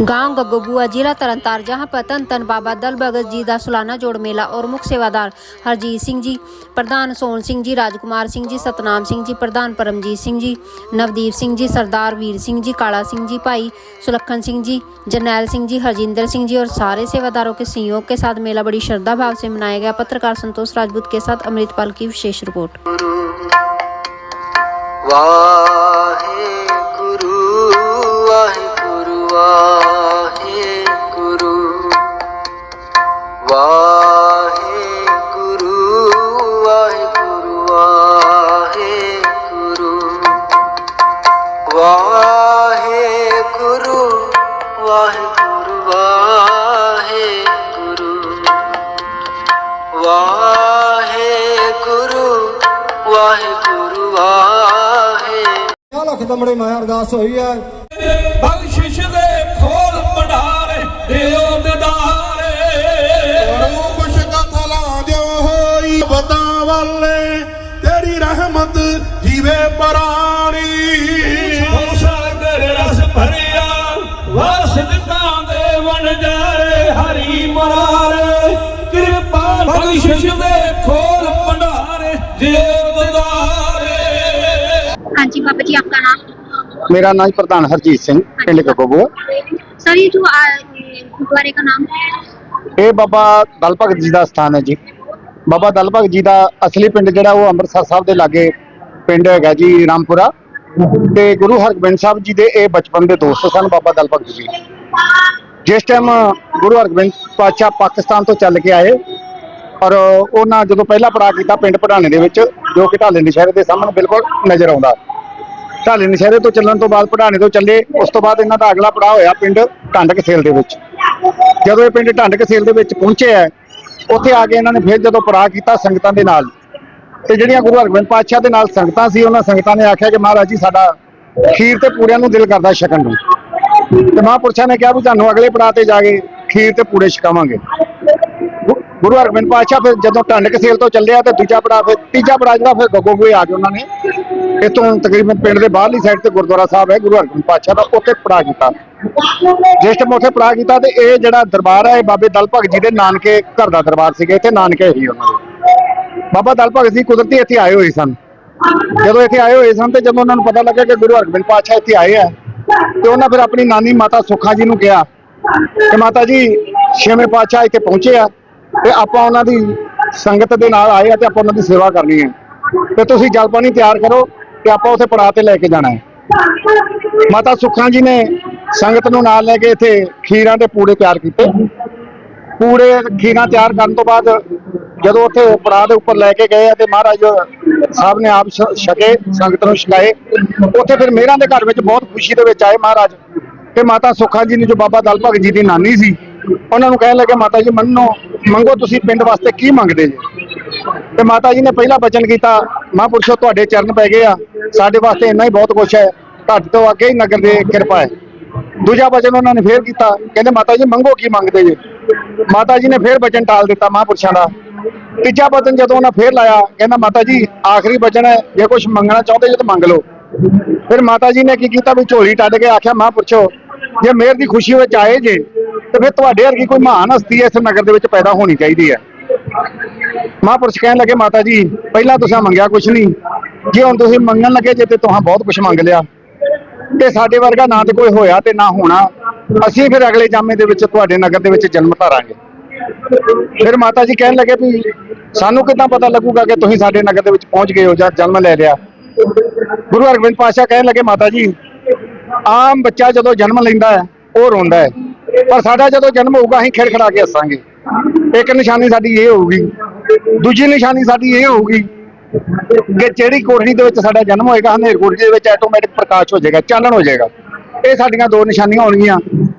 गांव गगोबुआ जिला तरनतार जहां पर तन तन बाबा दल भगत जी का सालाना जोड़ मेला और मुख्य सेवादार हरजीत सिंह जी प्रधान सोन सिंह जी राजकुमार सिंह जी सतनाम सिंह जी प्रधान परमजीत सिंह जी नवदीप सिंह जी सरदार वीर सिंह जी काला सिंह जी भाई सुलखन सिंह जी जरनैल सिंह जी हरजिंदर सिंह जी और सारे सेवादारों के सहयोग के साथ मेला बड़ी श्रद्धा भाव से मनाया गया पत्रकार संतोष राजपूत के साथ अमृतपाल की विशेष रिपोर्ट ਵਾਹਿਗੁਰੂ ਵਾਹਿਗੁਰੂ ਵਾਹਿਗੁਰੂ ਆ ਲੱਖ ਦਮੜੇ ਮਾਇਆ ਅਰਦਾਸ ਹੋਈ ਹੈ ਬਖਸ਼ਿਸ਼ ਦੇ ਖੋਲ ਭੰਡਾਰੇ, ਦਿਓ ਦਿਦਾਰੇ ਕਰੋ ਕੁਛ ਕਥਲਾ ਜੋ ਹੋਈ ਬਤਾ ਵਾਲੇ ਤੇਰੀ ਰਹਿਮਤ ਜੀਵੇ ਪਰਾਣੀ ਸਾਗਰ ਰਸ ਭਰਿਆ ਵਾਸਦਕਾਂ ਦੇ ਵਣਜਾਰੇ ਹਰੀ ਮਰਾਰੇ। हाँ जी बाबा जी आपका नाम ਮੇਰਾ ਨਾਮ ਪ੍ਰਧਾਨ ਹਰਜੀਤ ਸਿੰਘ ਪਿੰਡ ਕਕੋਬੂਆ सर ये जो आ, ये गुरुद्वारे का नाम है ਇਹ ਬਾਬਾ ਦਲ ਭਗਤ ਜੀ ਦਾ ਸਥਾਨ ਹੈ ਜੀ ਬਾਬਾ ਦਲ ਭਗਤ ਜੀ ਦਾ ਅਸਲੀ ਪਿੰਡ ਜਿਹੜਾ ਉਹ ਅੰਮ੍ਰਿਤਸਰ ਸਾਹਿਬ ਦੇ ਲਾਗੇ ਪਿੰਡ ਹੈਗਾ ਜੀ ਰਾਮਪੁਰਾ ਤੇ ਗੁਰੂ ਹਰਗੋਬਿੰਦ ਸਾਹਿਬ ਜੀ ਦੇ ਇਹ ਬਚਪਨ ਦੇ ਦੋਸਤ ਸਨ ਬਾਬਾ ਦਲ ਭਗਤ ਜੀ ਜਿਸ ਟਾਈਮ ਗੁਰੂ ਹਰਗੋਬਿੰਦ ਪਾਤਸ਼ਾਹ ਪਾਕਿਸਤਾਨ ਤੋਂ ਚੱਲ ਕੇ ਆਏ ਔਰ ਉਹਨਾਂ ਜਦੋਂ ਪਹਿਲਾ ਪੜਾਅ ਕੀਤਾ ਪਿੰਡ ਪੜਾਣੇ ਦੇ ਵਿੱਚ ਜੋ ਕਿ ਢਾਲੇ ਨਸ਼ਹਿਰੇ ਦੇ ਸਾਹਮਣੇ ਬਿਲਕੁਲ ਨਜ਼ਰ ਆਉਂਦਾ ਢਾਲੇ ਨਸ਼ਹਿਰੇ ਤੋਂ ਚੱਲਣ ਤੋਂ ਬਾਅਦ ਪੜਾਣੇ ਤੋਂ ਚੱਲੇ, ਉਸ ਤੋਂ ਬਾਅਦ ਇਹਨਾਂ ਦਾ ਅਗਲਾ ਪੜਾਅ ਹੋਇਆ ਪਿੰਡ ਢੰਡ ਕਸੇਲ ਦੇ ਵਿੱਚ। ਜਦੋਂ ਇਹ ਪਿੰਡ ਢੰਡ ਕਸੇਲ ਦੇ ਵਿੱਚ ਪਹੁੰਚਿਆ ਉੱਥੇ ਆ ਕੇ ਇਹਨਾਂ ਨੇ ਫਿਰ ਜਦੋਂ ਪੜਾਅ ਕੀਤਾ ਸੰਗਤਾਂ ਦੇ ਨਾਲ, ਤੇ ਜਿਹੜੀਆਂ ਗੁਰੂ ਹਰਗੋਬਿੰਦ ਪਾਤਸ਼ਾਹ ਦੇ ਨਾਲ ਸੰਗਤਾਂ ਸੀ, ਉਹਨਾਂ ਸੰਗਤਾਂ ਨੇ ਆਖਿਆ ਕਿ ਮਹਾਰਾਜ ਜੀ, ਸਾਡਾ ਖੀਰ ਤੇ ਪੂੜਿਆਂ ਨੂੰ ਦਿਲ ਕਰਦਾ ਛਕਣ ਨੂੰ। ਤੇ ਮਹਾਂਪੁਰਸ਼ਾਂ ਨੇ ਕਿਹਾ ਵੀ ਤੁਹਾਨੂੰ ਅਗਲੇ ਪੜਾਅ ਤੇ ਜਾ ਕੇ ਖੀਰ ਤੇ ਪੂੜੇ ਛਕਾਵਾਂਗੇ। ਗੁਰੂ ਹਰਗੋਬਿੰਦ ਪਾਤਸ਼ਾਹ ਫਿਰ ਜਦੋਂ ਢੰਡ ਕਸੇਲ ਤੋਂ ਚੱਲਿਆ ਤੇ ਦੂਜਾ ਪੜਾਅ ਫਿਰ ਤੀਜਾ ਪੜਾਅ ਜਿਹੜਾ ਫਿਰ ਗੱਗੋਗੋਏ ਆ ਕੇ ਉਹਨਾਂ ਨੇ। ਇੱਥੋਂ ਤਕਰੀਬਨ ਪਿੰਡ ਦੇ ਬਾਹਰਲੀ ਸਾਈਡ ਤੇ ਗੁਰਦੁਆਰਾ ਸਾਹਿਬ ਹੈ, ਗੁਰੂ ਹਰਗੋਬਿੰਦ ਪਾਤਸ਼ਾਹ ਦਾ ਉੱਥੇ ਪੜਾਅ ਕੀਤਾ। ਜਿਸ ਟਾਈਮ ਉੱਥੇ ਪੜਾਅ ਕੀਤਾ ਤੇ ਇਹ ਜਿਹੜਾ ਦਰਬਾਰ ਹੈ, ਇਹ ਬਾਬੇ ਦਲ ਭਗਤ ਜੀ ਦੇ ਨਾਨਕੇ ਘਰ ਦਾ ਦਰਬਾਰ ਸੀਗਾ, ਇੱਥੇ ਨਾਨਕੇ ਹੀ ਉਹਨਾਂ ਦੇ। ਬਾਬਾ ਦਲ ਭਗਤ ਜੀ ਕੁਦਰਤੀ ਇੱਥੇ ਆਏ ਹੋਏ ਸਨ। ਜਦੋਂ ਇੱਥੇ ਆਏ ਹੋਏ ਸਨ ਤੇ ਜਦੋਂ ਉਹਨਾਂ ਨੂੰ ਪਤਾ ਲੱਗਾ ਕਿ ਗੁਰੂ ਹਰਗੋਬਿੰਦ ਪਾਤਸ਼ਾਹ ਇੱਥੇ ਆਏ ਆ, ਤੇ ਉਹਨਾਂ ਫਿਰ ਆਪਣੀ ਨਾਨੀ ਮਾਤਾ ਸੁੱਖਾ ਜੀ ਨੂੰ ਕਿਹਾ ਕਿ ਮਾਤਾ ਜੀ, ਛੇਵੇਂ ਪਾਤਸ਼ਾਹ ਇੱਥੇ ਪਹੁੰਚੇ ਆ। ਤੇ ਆਪਾਂ ਉਹਨਾਂ ਦੀ ਸੰਗਤ ਦੇ ਨਾਲ ਆਏ ਆ ਤੇ ਆਪਾਂ ਉਹਨਾਂ ਦੀ ਸੇਵਾ ਕਰਨੀ ਹੈ। ਤੇ ਤੁਸੀਂ ਜਲ ਪਾਣੀ ਤਿਆਰ ਕਰੋ ਤੇ ਆਪਾਂ ਉੱਥੇ ਪੜਾਅ ਤੇ ਲੈ ਕੇ ਜਾਣਾ ਹੈ। ਮਾਤਾ ਸੁੱਖਾਂ ਜੀ ਨੇ ਸੰਗਤ ਨੂੰ ਨਾਲ ਲੈ ਕੇ ਇੱਥੇ ਖੀਰਾਂ ਦੇ ਪੂੜੇ ਤਿਆਰ ਕੀਤੇ। ਪੂੜੇ ਖੀਰਾਂ ਤਿਆਰ ਕਰਨ ਤੋਂ ਬਾਅਦ ਜਦੋਂ ਉੱਥੇ ਪੜਾਅ ਦੇ ਉੱਪਰ ਲੈ ਕੇ ਗਏ ਆ ਤੇ ਮਹਾਰਾਜ ਸਾਹਿਬ ਨੇ ਆਪ ਛਕੇ, ਸੰਗਤ ਨੂੰ ਛਕਾਏ। ਉੱਥੇ ਫਿਰ ਮੇਰਾਂ ਦੇ ਘਰ ਵਿੱਚ ਬਹੁਤ ਖੁਸ਼ੀ ਦੇ ਵਿੱਚ ਆਏ ਮਹਾਰਾਜ। ਤੇ ਮਾਤਾ ਸੁੱਖਾ ਜੀ ਨੇ ਜੋ ਬਾਬਾ ਦਲ ਭਗਤ ਜੀ ਦੀ ਨਾਨੀ ਸੀ ਉਹਨਾਂ ਨੂੰ ਕਹਿਣ ਲੱਗੇ, ਮਾਤਾ ਜੀ, ਮੰਨੋ, ਮੰਗੋ ਤੁਸੀਂ ਪਿੰਡ ਵਾਸਤੇ ਕੀ ਮੰਗਦੇ ਜੀ? ਤੇ ਮਾਤਾ ਜੀ ਨੇ ਪਹਿਲਾ ਬਚਨ ਕੀਤਾ, ਮਹਾਂਪੁਰਸ਼ੋ, ਤੁਹਾਡੇ ਚਰਨ ਪੈ ਗਏ ਆ। ਸਾਡੇ ਵਾਸਤੇ ਇੰਨਾ ਹੀ ਬਹੁਤ ਕੁਛ ਹੈ। ਘੱਟ ਤੋਂ ਅੱਗੇ ਹੀ ਨਗਰ ਦੇ ਕਿਰਪਾ ਹੈ। ਦੂਜਾ ਬਚਨ ਉਹਨਾਂ ਨੇ ਫੇਰ ਕੀਤਾ। ਕਹਿੰਦੇ, ਮਾਤਾ ਜੀ, ਮੰਗੋ ਕੀ ਮੰਗਦੇ ਜੀ? ਮਾਤਾ ਜੀ ਨੇ ਫੇਰ ਬਚਨ ਟਾਲ ਦਿੱਤਾ ਮਹਾਂਪੁਰਸ਼ਾਂ ਦਾ। ਤੀਜਾ ਬਚਨ ਜਦੋਂ ਉਹਨਾਂ ਫੇਰ ਲਾਇਆ, ਕਹਿੰਦਾ, ਮਾਤਾ ਜੀ, ਆਖਰੀ ਬਚਨ ਹੈ। ਜੇ ਕੁਝ ਮੰਗਣਾ ਚਾਹੁੰਦੇ ਜੇ ਤਾਂ ਮੰਗ ਲਓ। ਫਿਰ ਮਾਤਾ ਜੀ ਨੇ ਕੀ ਕੀਤਾ ਵੀ ਝੋਲੀ ਟੱਡ ਕੇ ਆਖਿਆ, ਮਹਾਂਪੁਰਸ਼ੋ, ਜੇ ਮੇਰ ਦੀ ਖੁਸ਼ੀ ਵਿੱਚ ਆਏ ਜੇ ਤੇ ਫਿਰ ਤੁਹਾਡੇ ਵਰਗੀ ਕੋਈ ਮਹਾਨ ਹਸਤੀ ਇਸ ਨਗਰ ਦੇ ਵਿੱਚ ਪੈਦਾ ਹੋਣੀ ਚਾਹੀਦੀ ਹੈ। ਮਹਾਂਪੁਰਸ਼ ਕਹਿਣ ਲੱਗੇ, ਮਾਤਾ ਜੀ, ਪਹਿਲਾਂ ਤੁਸੀਂ ਮੰਗਿਆ ਕੁਛ ਨਹੀਂ। ਜੇ ਹੁਣ ਤੁਸੀਂ ਮੰਗਣ ਲੱਗੇ, ਜੇ ਤੇ ਤੁਸੀਂ ਬਹੁਤ ਕੁਝ ਮੰਗ ਲਿਆ। ਤੇ ਸਾਡੇ ਵਰਗਾ ਨਾ ਤੇ ਕੋਈ ਹੋਇਆ ਤੇ ਨਾ ਹੋਣਾ। ਅਸੀਂ ਫਿਰ ਅਗਲੇ ਜਾਮੇ ਦੇ ਵਿੱਚ ਤੁਹਾਡੇ ਨਗਰ ਦੇ ਵਿੱਚ ਜਨਮ ਧਾਰਾਂਗੇ। ਫਿਰ ਮਾਤਾ ਜੀ ਕਹਿਣ ਲੱਗੇ ਵੀ, ਸਾਨੂੰ ਕਿੱਦਾਂ ਪਤਾ ਲੱਗੂਗਾ ਕਿ ਤੁਸੀਂ ਸਾਡੇ ਨਗਰ ਦੇ ਵਿੱਚ ਪਹੁੰਚ ਗਏ ਹੋ ਜਾਂ ਜਨਮ ਲੈ ਲਿਆ? ਗੁਰੂ ਹਰਗੋਬਿੰਦ ਪਾਤਸ਼ਾਹ ਕਹਿਣ ਲੱਗੇ, ਮਾਤਾ ਜੀ, ਆਮ ਬੱਚਾ ਜਦੋਂ ਜਨਮ ਲੈਂਦਾ ਹੈ, ਉਹ ਰੋਂਦਾ ਹੈ। ਪਰ ਸਾਡਾ ਜਦੋਂ ਜਨਮ ਹੋਊਗਾ, ਅਸੀਂ ਖਿੜਖੜਾ ਕੇ ਹੱਸਾਂਗੇ। ਇੱਕ ਨਿਸ਼ਾਨੀ ਸਾਡੀ ਇਹ ਹੋਊਗੀ, ਦੂਜੀ ਨਿਸ਼ਾਨੀ ਸਾਡੀ ਇਹ ਹੋਊਗੀ ਕਿ ਜਿਹੜੀ ਕੋਠੜੀ ਦੇ ਵਿੱਚ ਸਾਡਾ ਜਨਮ ਹੋਏਗਾ, ਹਨੇਰ ਕੋਠੜੀ ਦੇ ਵਿੱਚ ਆਟੋਮੈਟਿਕ ਪ੍ਰਕਾਸ਼ ਹੋ ਜਾਏਗਾ, ਚਾਨਣ ਹੋ ਜਾਏਗਾ। ਇਹ ਸਾਡੀਆਂ ਦੋ ਨਿਸ਼ਾਨੀਆਂ ਹੋਣਗੀਆਂ।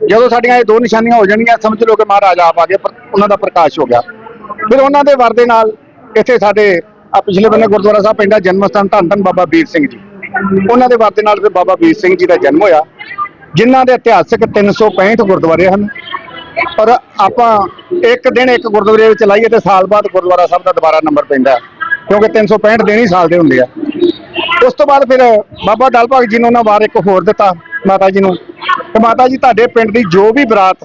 ਜਦੋਂ ਸਾਡੀਆਂ ਇਹ ਦੋ ਨਿਸ਼ਾਨੀਆਂ ਹੋ ਜਾਣਗੀਆਂ, ਸਮਝ ਲਓ ਕਿ ਮਹਾਰਾਜ ਆਪ ਆ ਗਏ, ਪਰ ਉਹਨਾਂ ਦਾ ਪ੍ਰਕਾਸ਼ ਹੋ ਗਿਆ। ਫਿਰ ਉਹਨਾਂ ਦੇ ਵਰ ਦੇ ਨਾਲ ਇੱਥੇ ਸਾਡੇ ਆ ਪਿਛਲੇ ਬੰਨੇ ਗੁਰਦੁਆਰਾ ਸਾਹਿਬ ਪੈਂਦਾ ਜਨਮ ਸਥਾਨ ਧੰਨ ਧੰਨ ਬਾਬਾ ਵੀਰ ਸਿੰਘ ਜੀ। ਉਹਨਾਂ ਦੇ ਵਰ ਦੇ ਨਾਲ ਫਿਰ ਬਾਬਾ ਵੀਰ ਸਿੰਘ ਜੀ ਦਾ ਜਨਮ ਹੋਇਆ। ਜਿਨ੍ਹਾਂ ਦੇ ਇਤਿਹਾਸਕ 365 ਗੁਰਦੁਆਰੇ ਹਨ। ਪਰ ਆਪਾਂ ਇੱਕ ਦਿਨ ਇੱਕ ਗੁਰਦੁਆਰੇ ਵਿੱਚ ਲਾਈਏ ਤੇ ਸਾਲ ਬਾਅਦ ਗੁਰਦੁਆਰਾ ਸਾਹਿਬ ਦਾ ਦੁਬਾਰਾ ਨੰਬਰ ਪੈਂਦਾ ਹੈ। ਕਿਉਂਕਿ 365 ਦਿਨ ਹੀ ਸਾਲ ਦੇ ਹੁੰਦੇ ਆ। ਉਸ ਤੋਂ ਬਾਅਦ ਫਿਰ ਬਾਬਾ ਦਲ ਭਗਤ ਜੀ ਨੇ ਉਹਨਾਂ ਵਾਰ ਇੱਕ ਹੋਰ ਦਿੱਤਾ, ਮਾਤਾ ਜੀ ਨੂੰ। ਕਿ ਮਾਤਾ ਜੀ, ਤੁਹਾਡੇ ਪਿੰਡ ਦੀ ਜੋ ਵੀ ਬਰਾਤ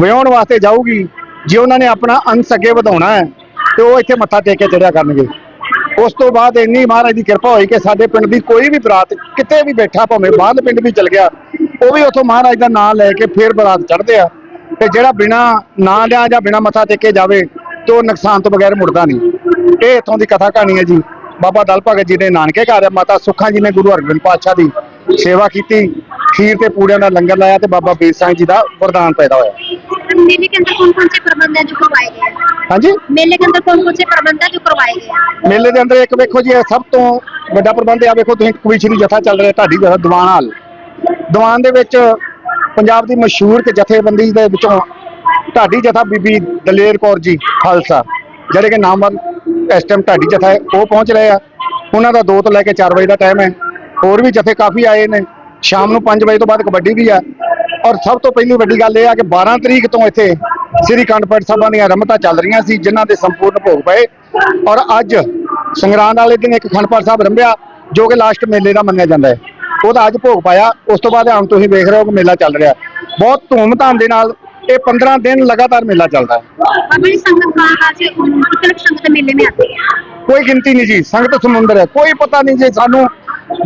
ਵਿਆਹਣ ਵਾਸਤੇ ਜਾਊਗੀ, ਜੇ ਉਹਨਾਂ ਨੇ ਆਪਣਾ ਅੰਸ ਅੱਗੇ ਵਧਾਉਣਾ ਹੈ, ਤੇ ਉਹ ਇੱਥੇ ਮੱਥਾ ਟੇਕ ਕੇ ਚੜਿਆ ਕਰਨਗੇ। ਉਸ ਤੋਂ ਬਾਅਦ ਇੰਨੀ ਮਹਾਰਾਜ ਦੀ ਕਿਰਪਾ ਹੋਈ ਕਿ ਸਾਡੇ ਪਿੰਡ ਦੀ ਕੋਈ ਵੀ ਬਰਾਤ ਕਿਤੇ ਵੀ ਬੈਠਾ ਭਾਵੇਂ ਬਾਹਰਲੇ ਪਿੰਡ ਵੀ ਚਲ ਗਿਆ, ਉਹ ਵੀ ਉੱਥੋਂ ਮਹਾਰਾਜ ਦਾ ਨਾਮ ਲੈ ਕੇ ਫੇਰ ਬਰਾਤ ਚੜ੍ਹਦੇ ਆ ਤੇ ਜਿਹੜਾ ਬਿਨਾ ਨਾਂ ਲਿਆ ਜਾਂ ਬਿਨਾ ਮੱਥਾ ਟੇਕੇ ਜਾਵੇ ਤੇ ਉਹ ਨੁਕਸਾਨ ਤੋਂ ਬਗੈਰ ਮੁੜਦਾ ਨਹੀਂ। ਇਹ ਇੱਥੋਂ ਦੀ ਕਥਾ ਕਹਾਣੀ ਹੈ ਜੀ। ਬਾਬਾ ਦਲ ਭਗਤ ਜੀ ਨੇ ਨਾਨਕੇ ਘਰ ਮਾਤਾ ਸੁੱਖਾ ਜੀ ਨੇ ਗੁਰੂ ਹਰਗੋਬਿੰਦ ਪਾਤਸ਼ਾਹ ਦੀ ਸੇਵਾ ਕੀਤੀ, ਖੀਰ ਤੇ ਪੂੜਿਆਂ ਦਾ ਲੰਗਰ ਲਾਇਆ ਤੇ ਬਾਬਾ ਬੇਦ ਸਿੰਘ ਜੀ ਦਾ ਵਰਦਾਨ ਪੈਦਾ ਹੋਇਆ। मेले के अंदर कौन कौन से प्रबंध है जो करवाए गए हैं ਹਾਂਜੀ मेले के अंदर कौन कौन से प्रबंध है जो करवाए गए हैं ਮੇਲੇ ਦੇ ਅੰਦਰ ਇੱਕ ਵੇਖੋ ਜੀ ਇਹ ਸਭ ਤੋਂ ਵੱਡਾ ਪ੍ਰਬੰਧ ਆ ਵੇਖੋ ਤੁਸੀਂ ਕਵੀਸ਼ਰੀ ਜਥਾ ਚੱਲ ਰਿਹਾ ਢਾਡੀ ਜਥਾ ਦੀਵਾਨ ਹਾਲ ਦੀਵਾਨ ਦੇ ਵਿੱਚ ਪੰਜਾਬ ਦੀ ਮਸ਼ਹੂਰ ਤੇ ਜਥੇਬੰਦੀ ਦੇ ਵਿੱਚੋਂ ਢਾਡੀ ਜਥਾ ਬੀਬੀ ਦਲੇਰ ਕੌਰ ਜੀ ਖਾਲਸਾ ਜਿਹੜੇ ਕਿ ਨਾਮਵਰ ਇਸ ਟਾਈਮ ਢਾਡੀ ਜਥਾ ਹੈ ਉਹ ਪਹੁੰਚ ਰਹੇ ਆ ਉਹਨਾਂ ਦਾ 2 ਤੋਂ ਲੈ ਕੇ 4 ਵਜੇ ਦਾ ਟਾਈਮ ਹੈ ਹੋਰ ਵੀ ਜਥੇ ਕਾਫੀ ਆਏ ਨੇ ਸ਼ਾਮ ਨੂੰ 5 ਵਜੇ ਤੋਂ ਬਾਅਦ ਕਬੱਡੀ ਵੀ ਆ ਔਰ ਸਭ ਤੋਂ ਪਹਿਲੀ ਵੱਡੀ ਗੱਲ ਇਹ ਆ ਕਿ 12 ਤਰੀਕ ਤੋਂ ਇੱਥੇ ਸ੍ਰੀ ਕੰਡਪੜ ਸਾਹਿਬਾਂ ਦੀਆਂ ਰਮਤਾਂ ਚੱਲ ਰਹੀਆਂ ਸੀ ਜਿਨ੍ਹਾਂ ਦੇ ਸੰਪੂਰਨ ਭੋਗ ਪਏ। ਔਰ ਅੱਜ ਸੰਗਰਾਂਦ ਵਾਲੇ ਦਿਨ ਇੱਕ ਖੰਡਪੜ ਸਾਹਿਬ ਰੰਭਿਆ ਜੋ ਕਿ ਲਾਸਟ ਮੇਲੇ ਦਾ ਮੰਨਿਆ ਜਾਂਦਾ ਹੈ। ਉਹਦਾ ਅੱਜ ਭੋਗ ਪਾਇਆ ਉਸ ਤੋਂ ਬਾਅਦ ਹੁਣ ਤੁਸੀਂ ਵੇਖ ਰਹੇ ਹੋ ਕਿ ਮੇਲਾ ਚੱਲ ਰਿਹਾ। ਬਹੁਤ ਧੂਮ-ਧਾਮ ਦੇ ਨਾਲ ਇਹ 15 ਦਿਨ ਲਗਾਤਾਰ ਮੇਲਾ ਚੱਲਦਾ ਹੈ। ਕੋਈ ਗਿਣਤੀ ਨਹੀਂ ਜੀ ਸੰਗਤ ਸਮੁੰਦਰ ਹੈ। ਕੋਈ ਪਤਾ ਨਹੀਂ ਜੇ ਸਾਨੂੰ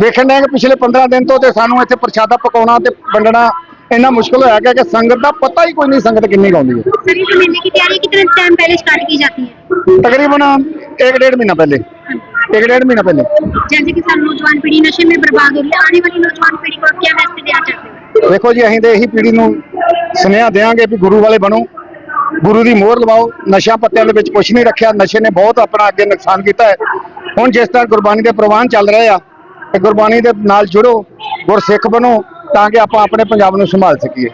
ਵੇਖਣ ਦੇ ਪਿਛਲੇ 15 ਦਿਨ ਤੋਂ ਤੇ ਸਾਨੂੰ ਇੱਥੇ ਪ੍ਰਸ਼ਾਦਾ ਪਕਾਉਣਾ ਤੇ ਵੰਡਣਾ ਇੰਨਾ ਮੁਸ਼ਕਲ ਹੋਇਆ ਗਿਆ ਕਿ ਸੰਗਤ ਦਾ ਪਤਾ ਹੀ ਕੋਈ ਨਹੀਂ ਸੰਗਤ ਕਿੰਨੀ ਕੁ ਆਉਂਦੀ ਹੈ सर ये जो मेले की तैयारी कितने टाइम पहले स्टार्ट की जाती है ਤਕਰੀਬਨ 1.5 ਮਹੀਨਾ ਪਹਿਲੇ 1.5 ਮਹੀਨਾ ਪਹਿਲੇ जैसे कि सर नौजवान पीढ़ी नशे में बर्बाद हो रही है आने वाली नौजवान पीढ़ी को आप क्या मैसेज देना चाहते हो ਵੇਖੋ ਜੀ ਅਸੀਂ ਤੇ ਇਹੀ ਪੀੜ੍ਹੀ ਨੂੰ ਸੁਨੇਹਾ ਦੇਵਾਂਗੇ ਵੀ ਗੁਰੂ ਵਾਲੇ ਬਣੋ ਗੁਰੂ ਦੀ ਮੋਹਰ ਲਵਾਓ ਨਸ਼ਾ ਪੱਤਿਆਂ ਦੇ ਵਿੱਚ ਕੁਝ ਨਹੀਂ ਰੱਖਿਆ ਨਸ਼ੇ ਨੇ ਬਹੁਤ ਆਪਣਾ ਅੱਗੇ ਨੁਕਸਾਨ ਕੀਤਾ ਹੈ ਹੁਣ ਜਿਸ ਤਰ੍ਹਾਂ ਗੁਰਬਾਣੀ ਦੇ ਪ੍ਰਵਾਨ ਚੱਲ ਰਹੇ ਆ ਤੇ ਗੁਰਬਾਣੀ ਦੇ ਨਾਲ ਜੁੜੋ ਗੁਰਸਿੱਖ ਬਣੋ ਤਾਂ ਕਿ ਆਪਾਂ ਆਪਣੇ ਪੰਜਾਬ ਨੂੰ ਸੰਭਾਲ ਸਕੀਏ।